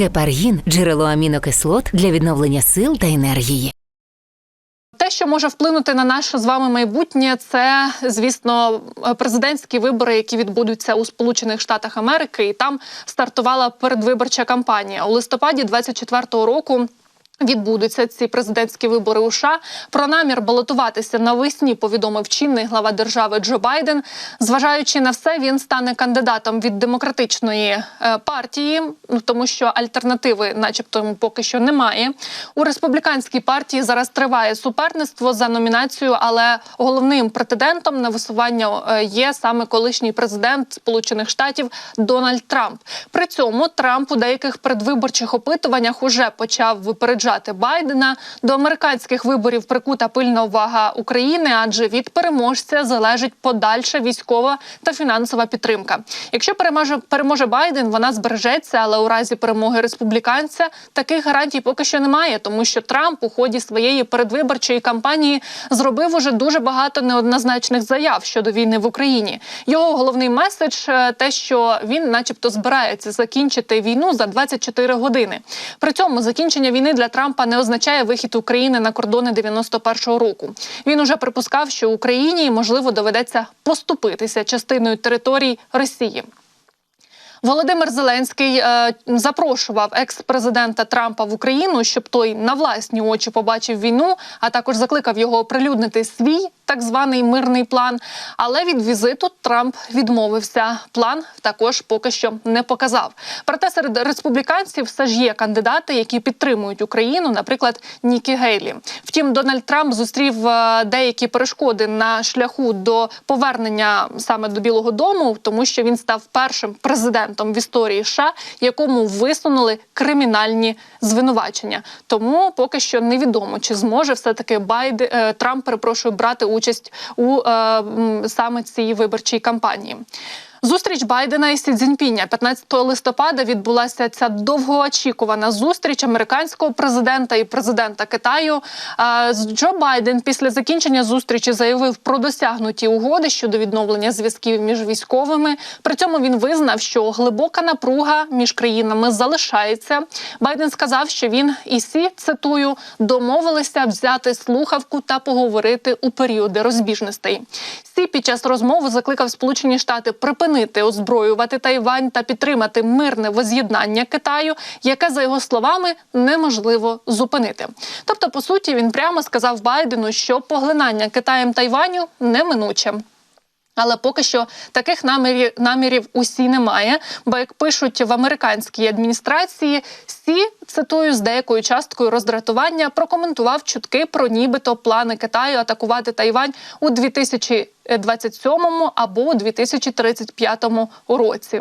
Гепаргін джерело амінокислот для відновлення сил та енергії. Те, що може вплинути на наше з вами майбутнє, це звісно президентські вибори, які відбудуться у Сполучених Штатах Америки, і там стартувала передвиборча кампанія у листопаді 24-го року. Відбудуться ці президентські вибори у США. Про намір балотуватися навесні повідомив чинний глава держави Джо Байден. Зважаючи на все, він стане кандидатом від демократичної е, партії, ну тому що альтернативи, начебто, йому поки що немає. У республіканській партії зараз триває суперництво за номінацію, але головним претендентом на висування е, є саме колишній президент Сполучених Штатів Дональд Трамп. При цьому Трамп у деяких передвиборчих опитуваннях уже почав випереджати Байдена. До американських виборів прикута пильна увага України, адже від переможця залежить подальша військова та фінансова підтримка. Якщо переможе переможе Байден, вона збережеться, але у разі перемоги республіканця таких гарантій поки що немає, тому що Трамп у ході своєї передвиборчої кампанії зробив уже дуже багато неоднозначних заяв щодо війни в Україні. Його головний меседж е, те, що він, начебто, збирається закінчити війну за 24 години. При цьому закінчення війни для Трампа не означає вихід України на кордони 91-го року. Він уже припускав, що Україні можливо доведеться поступитися частиною територій Росії. Володимир Зеленський е, запрошував екс-президента Трампа в Україну, щоб той на власні очі побачив війну, а також закликав його оприлюднити свій так званий мирний план. Але від візиту Трамп відмовився. План також поки що не показав. Проте серед республіканців все ж є кандидати, які підтримують Україну, наприклад, Нікі Гейлі. Втім, Дональд Трамп зустрів е, деякі перешкоди на шляху до повернення саме до Білого Дому, тому що він став першим президентом в історії США, якому висунули кримінальні звинувачення. Тому поки що невідомо, чи зможе все таки Байд е, Трамп перепрошую брати участь у е, саме цій виборчій кампанії. Зустріч Байдена і Сі Цзіньпіня 15 листопада відбулася ця довгоочікувана зустріч американського президента і президента Китаю. Джо Байден після закінчення зустрічі заявив про досягнуті угоди щодо відновлення зв'язків між військовими. При цьому він визнав, що глибока напруга між країнами залишається. Байден сказав, що він і Сі, цитую, домовилися взяти слухавку та поговорити у періоди розбіжностей. Сі під час розмови закликав Сполучені Штати припинити озброювати Тайвань та підтримати мирне воз'єднання Китаю, яке за його словами неможливо зупинити. Тобто, по суті, він прямо сказав Байдену, що поглинання Китаєм Тайваню неминуче. Але поки що таких намірів, намірів усі немає. Бо як пишуть в американській адміністрації, сі цитую з деякою часткою роздратування прокоментував чутки про нібито плани Китаю атакувати Тайвань у 2027 або у 2035 році.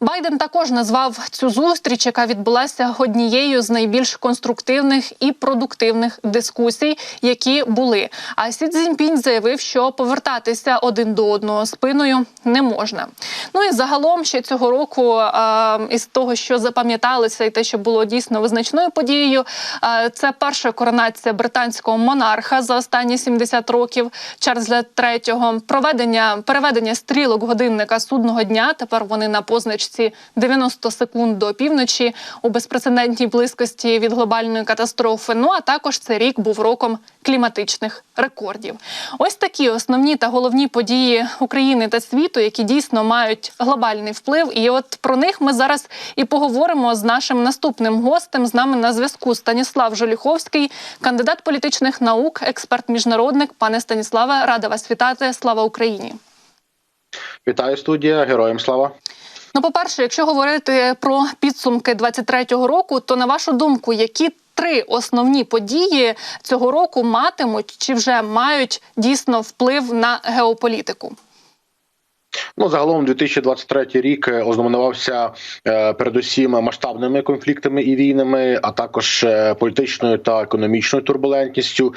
Байден також назвав цю зустріч, яка відбулася однією з найбільш конструктивних і продуктивних дискусій, які були. А Сі Цзіньпінь заявив, що повертатися один до одного спиною не можна. Ну і загалом ще цього року, е, із того, що запам'яталося, і те, що було дійсно визначною подією, е, це перша коронація британського монарха за останні 70 років Чарльза III. Проведення переведення стрілок годинника судного дня. Тепер вони на позначці 90 секунд до півночі у безпрецедентній близькості від глобальної катастрофи. Ну а також цей рік був роком кліматичних рекордів. Ось такі основні та головні події України та світу, які дійсно мають глобальний вплив. І от про них ми зараз і поговоримо з нашим наступним гостем. З нами на зв'язку Станіслав Жоліховський, кандидат політичних наук, експерт міжнародник. Пане Станіславе, рада вас вітати. Слава Україні! Вітаю студія, героям слава. Ну, по-перше, якщо говорити про підсумки 23-го року, то на вашу думку, які три основні події цього року матимуть чи вже мають дійсно вплив на геополітику? Ну загалом 2023 рік е, ознаменувався е, передусім масштабними конфліктами і війнами, а також е, політичною та економічною турбулентністю.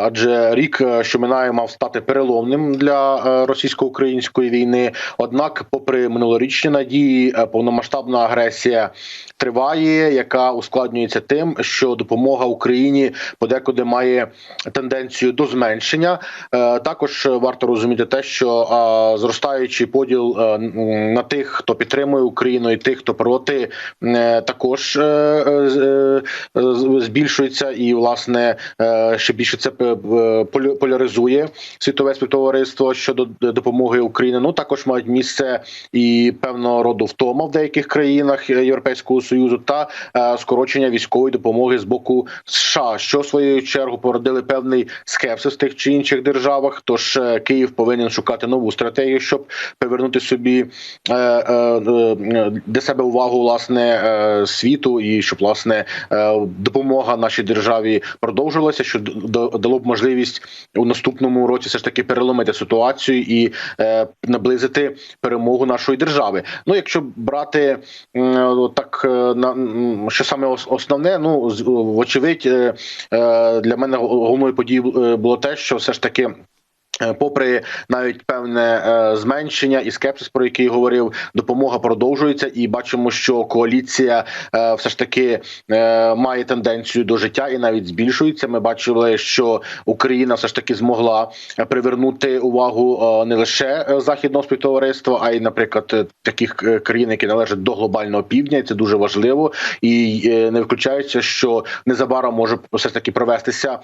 Адже рік, що минає, мав стати переломним для російсько-української війни. Однак, попри минулорічні надії, повномасштабна агресія триває, яка ускладнюється тим, що допомога Україні подекуди має тенденцію до зменшення. Також варто розуміти те, що е, зростають поділ е, на тих, хто підтримує Україну, і тих, хто проти, е, також е, збільшується, і власне ще більше це поляризує світове співтовариство щодо допомоги Україні. Ну також мають місце і певного роду втома в деяких країнах Європейського союзу та скорочення військової допомоги з боку США, що в свою чергу породили певний скепсис в тих чи інших державах. Тож Київ повинен шукати нову стратегію, щоб повернути собі е, е, е, для себе увагу власне світу, і щоб власне допомога нашій державі продовжилася, що дало б можливість у наступному році все ж таки переломити ситуацію і наблизити перемогу нашої держави. Ну, якщо брати так, на що саме основне, ну вочевидь, для мене головною подією було те, що все ж таки. Е, Попри навіть певне е, зменшення і скепсис, про який говорив, допомога продовжується, і бачимо, що коаліція е, все ж таки має тенденцію до життя і навіть збільшується. Ми бачили, що Україна все ж таки змогла привернути увагу не лише західного співтовариства, а й, наприклад, таких країн, які належать до глобального півдня. І Це дуже важливо, і не виключається, що незабаром може все ж таки провестися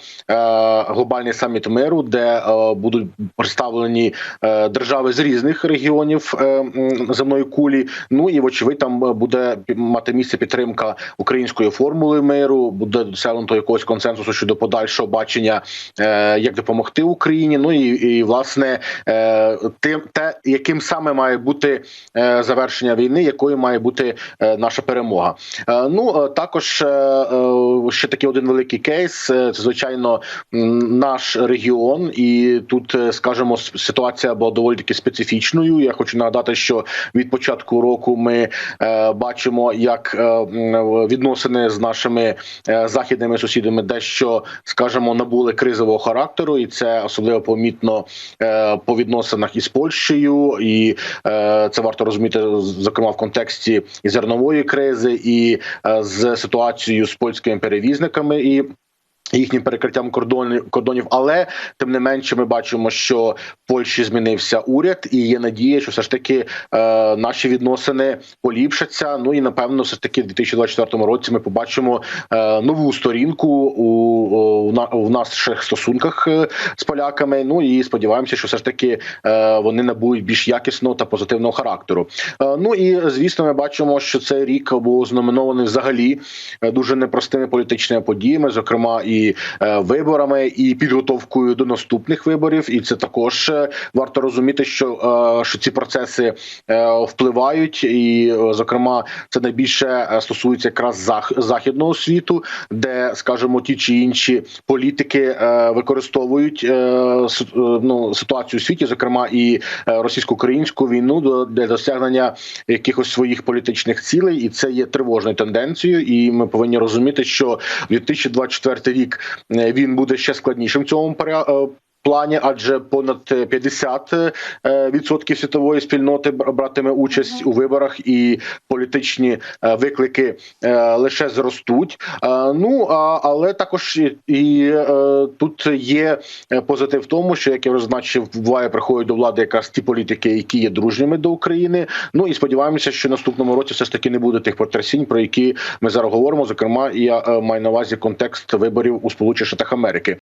глобальний саміт миру, де е, будуть представлені е, держави з різних регіонів е, земної кулі. Ну і вочевидь, там е, буде мати місце підтримка української формули миру, буде досягнуто якогось консенсусу щодо подальшого бачення, як допомогти Україні. Ну і, і власне тим, те, яким саме має бути завершення війни, якою має бути наша перемога. Ну також ще такий один великий кейс. Це звичайно наш регіон, і тут е, скажімо, ситуація була доволі таки специфічною. Я хочу нагадати, що від початку року ми е, бачимо, як е, відносини з нашими західними сусідами дещо, скажімо, набули кризового характеру, і це особливо помітно по відносинах із Польщею, і це варто розуміти зокрема в контексті і зернової кризи, і з ситуацією з польськими перевізниками і. Їхнім перекриттям кордонів кордонів, але тим не менше, ми бачимо, що в Польщі змінився уряд, і є надія, що все ж таки е, наші відносини поліпшаться. Ну і напевно, все ж таки, в 2024 році ми побачимо е, нову сторінку у, у, у наших стосунках е, з поляками. Ну і сподіваємося, що все ж таки е, вони набудуть більш якісного та позитивного характеру. Е, ну і звісно, ми бачимо, що цей рік був знаменований взагалі е, дуже непростими політичними подіями, зокрема і е, виборами, і підготовкою до наступних виборів. І це також е, варто розуміти, що, е, що ці процеси впливають, і зокрема це найбільше стосується якраз західного світу, де скажімо, ті чи інші політики використовують ну, ситуацію у світі, зокрема і російсько-українську війну для досягнення якихось своїх політичних цілей, і це є тривожною тенденцією. І ми повинні розуміти, що 2024 рік е, він буде ще складнішим в цьому е, Плані, адже понад 50 е, відсотків світової спільноти братиме участь у виборах, і політичні е, виклики е, лише зростуть. Е, Ну але також і, е, тут є е, позитив в тому, що як я вже зазначив, буває приходять до влади якраз ті політики, які є дружніми до України. Ну і сподіваємося, що наступному році все ж таки не буде тих потрясінь, про які ми зараз говоримо. Зокрема, я е, маю на увазі контекст виборів у Сполучених Штатах Америки.